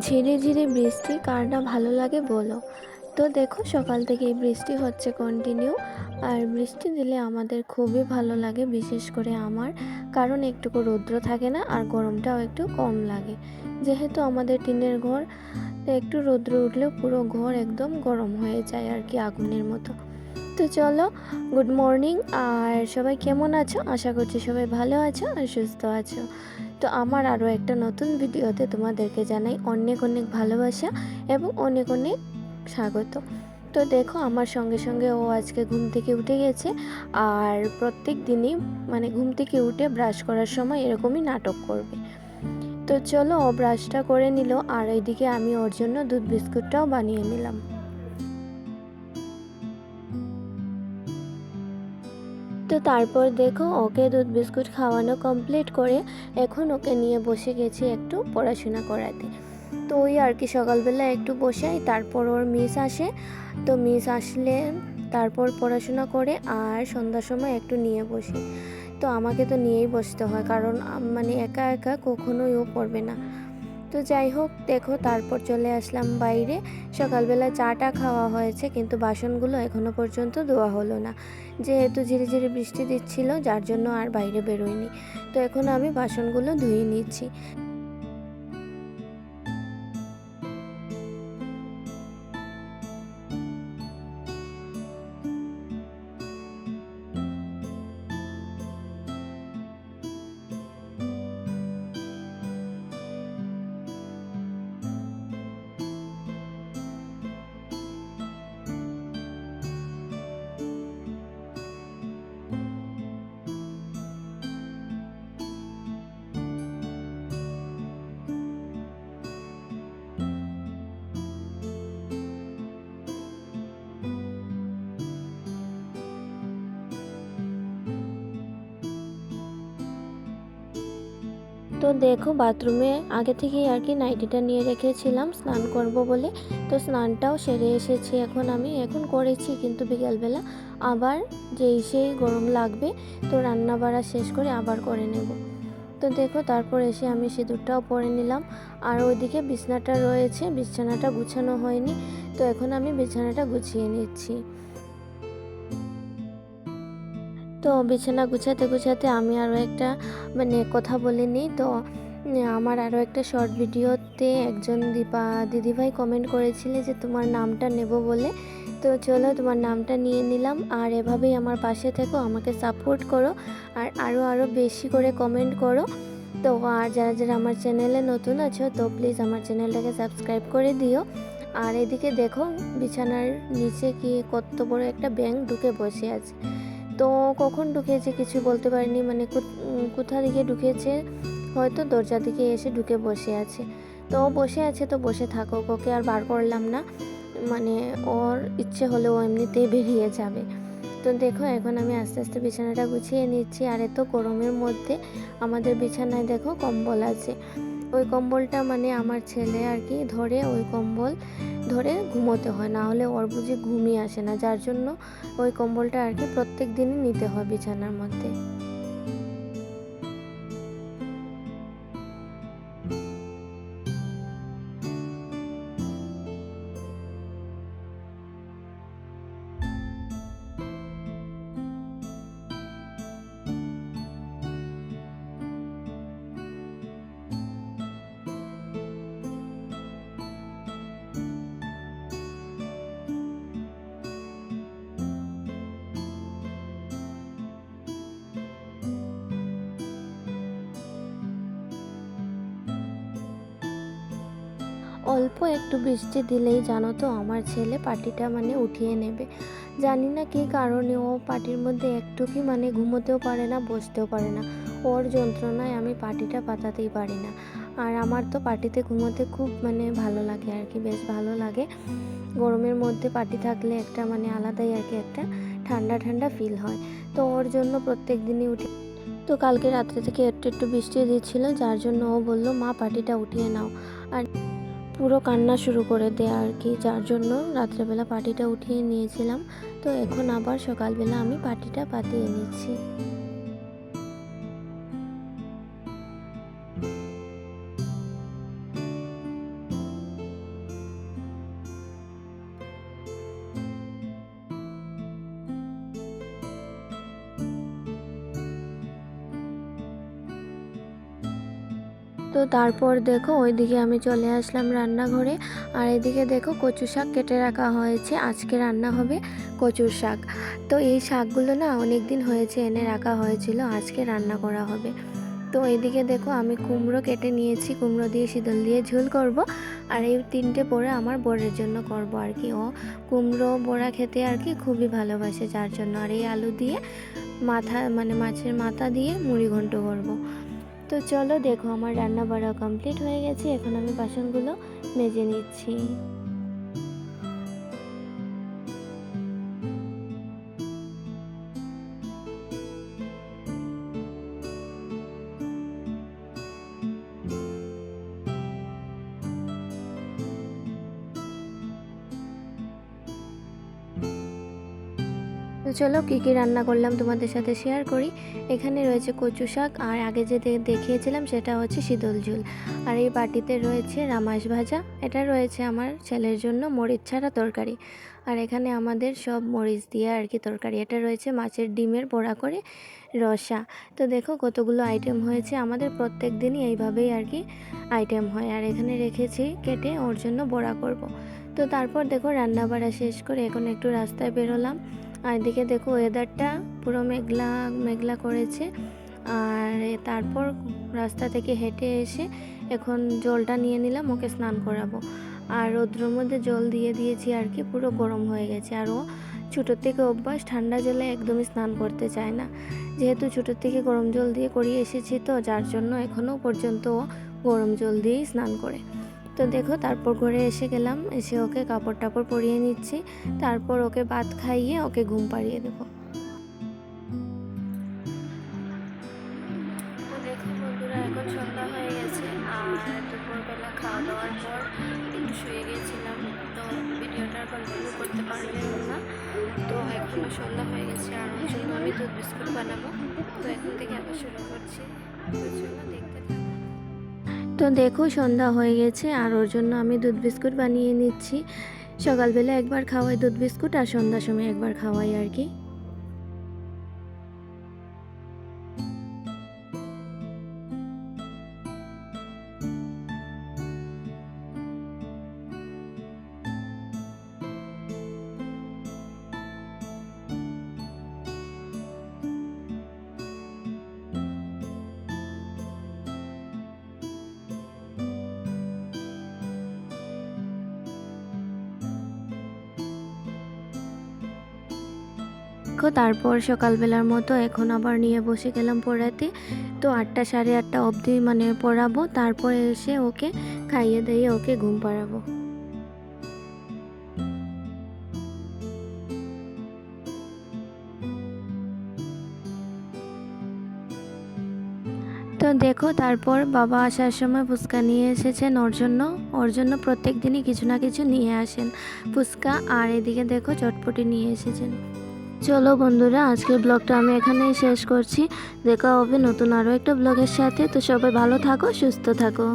ঝিরি ঝিরে বৃষ্টি, কার না ভালো লাগে বলো। তো দেখো, সকাল থেকে বৃষ্টি হচ্ছে কন্টিনিউ আর বৃষ্টি দিলে আমাদের খুবই ভালো লাগে, বিশেষ করে আমার। কারণ একটুকু রৌদ্র থাকে না, আর গরমটাও একটু কম লাগে। যেহেতু আমাদের টিনের ঘর একটু রৌদ্র উঠলেও পুরো ঘর একদম গরম হয়ে যায় আর কি আগুনের মতো। তো চলো গুড মর্নিং আর সবাই কেমন আছো? আশা করছি সবাই ভালো আছো আর সুস্থ আছো। তো আমার আরও একটা নতুন ভিডিওতে তোমাদেরকে জানাই অনেক অনেক ভালোবাসা এবং অনেক অনেক স্বাগত। তো দেখো আমার সঙ্গে সঙ্গে ও আজকে ঘুম থেকে উঠে গেছে আর প্রত্যেক দিনই মানে ঘুম থেকে উঠে ব্রাশ করার সময় এরকমই নাটক করবে। তো চলো ও ব্রাশটা করে নিল আর এইদিকে আমি ওর জন্য দুধ বিস্কুটটাও বানিয়ে নিলাম। তো তারপর দেখো ওকে দুধ বিস্কুট খাওয়ানো কমপ্লিট করে এখন ওকে নিয়ে বসে গেছি একটু পড়াশোনা করাতে। তো ওই আর কি সকালবেলা একটু বসাই, তারপর ওর মিস আসে। তো মিস আসলে তারপর পড়াশোনা করে আর সন্ধ্যার সময় একটু নিয়ে বসি। তো আমাকে তো নিয়েই বসতে হয়, কারণ মানে একা একা কখনোই ও পড়বে না। তো যাই হোক, দেখো তারপর চলে আসলাম বাইরে। সকালবেলা চাটা খাওয়া হয়েছে, কিন্তু বাসনগুলো এখনও পর্যন্ত ধোয়া হলো না। যেহেতু ঝিরি ঝিরি বৃষ্টি দিচ্ছিল, যার জন্য আর বাইরে বেরোয়নি তো এখন আমি বাসনগুলো ধুয়ে নিচ্ছি। তো দেখো বাথরুমে আগে থেকেই আর কি নাইটিটা নিয়ে রেখেছিলাম, স্নান করব বলে। তো স্নানটাও সেরে এসেছি এখন আমি, এখন করেছি কিন্তু বিকালবেলা। আবার যেই সেই গরম লাগবে, তো রান্না বাড়া শেষ করে আবার করে নেব। তো দেখো তারপর এসে আমি সিঁদুরটাও পরে নিলাম। আর ওইদিকে বিছানাটা রয়েছে, বিছানাটা গুছানো হয়নি। তো এখন আমি বিছানাটা গুছিয়ে নিচ্ছি। তো বিছানা গুছাতে গুছাতে আমি আরও একটা মানে কথা বলে নিই। তো আমার আরও একটা শর্ট ভিডিওতে একজন দীপা, দিদিভাই কমেন্ট করেছিলে যে, তোমার নামটা নেব বলে। তো চলো তোমার নামটা নিয়ে নিলাম। আর এভাবেই আমার পাশে থেকো, আমাকে সাপোর্ট করো। আর আরও আরও বেশি করে কমেন্ট করো। তো, আর যারা যারা আমার চ্যানেলে নতুন আছো, তো প্লিজ আমার চ্যানেলটাকে সাবস্ক্রাইব করে দিও। আর এদিকে দেখো, বিছানার নিচে কি কত বড় একটা ব্যাংক ঢুকে বসে আছে। তো কখন ঢুকেছে কিছু বলতে পারিনি মানে কোথা দিকে ঢুকেছে? হয়তো দরজা দিকে এসে ঢুকে বসে আছে। তো বসে আছে, তো বসে থাকো ওকে আর বার করলাম না। মানে ওর ইচ্ছে হলে ও এমনিতেই বেরিয়ে যাবে। তো দেখো, এখন আমি আস্তে আস্তে বিছানাটা গুছিয়ে নিচ্ছি, আর এত গরমের মধ্যে আমাদের বিছানায় দেখো কম্বল আছে। ওই কম্বলটা মানে আমার ছেলে আর কি ধরে ওই কম্বল ধরে ঘুমোতে হয়, না হলে ওর বুঝি ঘুমিয়ে আসে না। যার জন্য ওই কম্বলটা আর কি প্রত্যেক দিনই নিতে হয় বিছানার মধ্যে। অল্প একটু বৃষ্টি দিলেই জানো তো আমার ছেলে পাটিটা মানে উঠিয়ে নেবে। জানি না কী কারণে ও পাটির মধ্যে একটু কি মানে ঘুমোতেও পারে না, বসতেও পারে না। ওর যন্ত্রণায় আমি পাটিটা পাতাতেই পারি না। আর আমার তো পাটিতে ঘুমোতে খুব মানে ভালো লাগে আর কি, বেশ ভালো লাগে। গরমের মধ্যে পাটি থাকলে একটা মানে আলাদাই আর কি একটা ঠান্ডা ঠান্ডা ফিল হয়। তো ওর জন্য প্রত্যেক দিনই উঠে। তো কালকে রাত্রে থেকে একটু একটু বৃষ্টি দিচ্ছিল, যার জন্য ও বলল, মা পাটিটা উঠিয়ে নাও। আর পুরো কান্না শুরু করে দেয় আর কি, যার জন্য রাত্রেবেলা পার্টিটা উঠিয়ে নিয়েছিলাম। তো এখন আবার সকালবেলা আমি পার্টিটা পাতিয়ে নিচ্ছি। তো তারপর দেখো ওইদিকে আমি চলে আসলাম রান্নাঘরে। আর এদিকে দেখো কচু শাক কেটে রাখা হয়েছে। আজকে রান্না হবে কচুর শাক। তো এই শাকগুলো না অনেক দিন হয়েছে এনে রাখা হয়েছিল, আজকে রান্না করা হবে। তো এদিকে দেখো আমি কুমড়ো কেটে নিয়েছি, কুমড়ো দিয়ে শীতল দিয়ে ঝোল করব। আর এই তিনটে পোড়া আমার বরের জন্য করব আর কি। ও কুমড়ো বড়া খেতে আর কি খুবই ভালোবাসে যার জন্য। আর এই আলু দিয়ে মাথা মানে মাছের মাথা দিয়ে মুড়ি ঘন্ট করব। তো চলো দেখো আমার রান্না বাড়া কমপ্লিট হয়ে গেছে। এখন আমি বাসনগুলো মেজে নিচ্ছি। তো চলো কী কী রান্না করলাম তোমাদের সাথে শেয়ার করি। এখানে রয়েছে কচু শাক আর আগে যে দেখিয়েছিলাম সেটা হচ্ছে শীতল ঝুল। আর এই বাটিতে রয়েছে রামাস ভাজা। এটা রয়েছে আমার ছেলের জন্য মরিচ ছাড়া তরকারি। আর এখানে আমাদের সব মরিচ দিয়ে আর কি তরকারি। এটা রয়েছে মাছের ডিমের পোড়া করে রসা। তো দেখো কতগুলো আইটেম হয়েছে। আমাদের প্রত্যেক দিনই এইভাবেই আর কি আইটেম হয়। আর এখানে রেখেছি কেটে ওর জন্য বড়া করব। তো তারপর দেখো রান্না বাড়া শেষ করে এখন একটু রাস্তায় বেরোলাম। আর এদিকে দেখো ওয়েদারটা পুরো মেঘলা মেঘলা করেছে। আর তারপর রাস্তা থেকে হেঁটে এসে এখন জলটা নিয়ে নিলাম, ওকে স্নান করাবো। আর রৌদ্রের মধ্যে জল দিয়ে দিয়েছি আর কি, পুরো গরম হয়ে গেছে। আর ও ছোটোর থেকে অভ্যাস, ঠান্ডা জলে একদমই স্নান করতে চায় না। যেহেতু ছোটোর থেকে গরম জল দিয়ে করিয়ে এসেছি তো, যার জন্য এখনও পর্যন্ত ও গরম জল দিয়েই স্নান করে। তো দেখো, তারপর ঘরে এসে গেলাম। এসে ওকে কাপড় টাপড় পরিয়ে নিচ্ছি। তারপর ওকে ভাত খাইয়ে ওকে ঘুম পাড়িয়ে দেবো। দেখো দুপুরবেলা খাওয়া দাওয়ার পর শুয়ে গিয়েছিলাম। তো করতে না। তো সন্ধ্যা হয়ে গেছে। আর জন্য আমি দুধ বিস্কুট বানাবো। তো এখন থেকে আবার শুরু করছি। তো থাকো। তো দেখো সন্ধ্যা হয়ে গেছে আর ওর জন্য আমি দুধ বিস্কুট বানিয়ে নিচ্ছি। সকালবেলা একবার খাওয়াই দুধ বিস্কুট আর সন্ধ্যার সময় একবার খাওয়াই আর কি। দেখো, তারপর সকালবেলার মতো এখন আবার নিয়ে বসে গেলাম পড়াতে। তো আটটা সাড়ে আটটা অবধি মানে পড়াবো, তারপরে এসে ওকে খাইয়ে দিয়ে ওকে ঘুম পাড়াবো। তো দেখো, তারপর বাবা আসার সময় ফুচকা নিয়ে এসেছেন ওর জন্য। ওর জন্য প্রত্যেক দিনই কিছু না কিছু নিয়ে আসেন। ফুচকা আর এদিকে দেখো চটপটি নিয়ে এসেছেন। চলো বন্ধুরা, আজকের ব্লগটা আমি এখানেই শেষ করছি। দেখা হবে নতুন আরও একটা ব্লগের সাথে। তো সবাই ভালো থাকো, সুস্থ থাকো।